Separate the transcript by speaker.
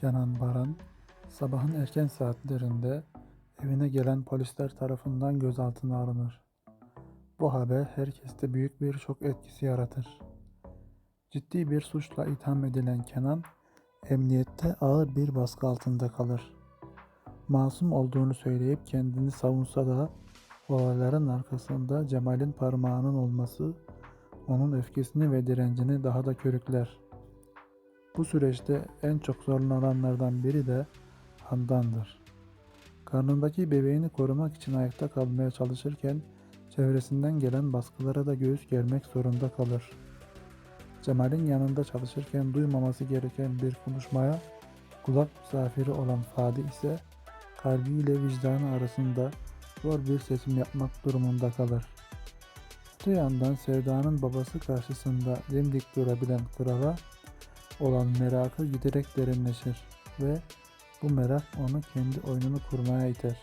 Speaker 1: Kenan Baran, sabahın erken saatlerinde evine gelen polisler tarafından gözaltına alınır. Bu haber herkeste büyük bir şok etkisi yaratır. Ciddi bir suçla itham edilen Kenan, emniyette ağır bir baskı altında kalır. Masum olduğunu söyleyip kendini savunsa da olayların arkasında Cemal'in parmağının olması onun öfkesini ve direncini daha da körükler. Bu süreçte en çok zorlananlardan biri de Handan'dır. Karnındaki bebeğini korumak için ayakta kalmaya çalışırken çevresinden gelen baskılara da göğüs germek zorunda kalır. Cemal'in yanında çalışırken duymaması gereken bir konuşmaya kulak misafiri olan Fadi ise kalbiyle vicdanı arasında zor bir seçim yapmak durumunda kalır. Öte yandan Sevda'nın babası karşısında dimdik durabilen krala olan merakı giderek derinleşir ve bu merak onu kendi oyununu kurmaya iter.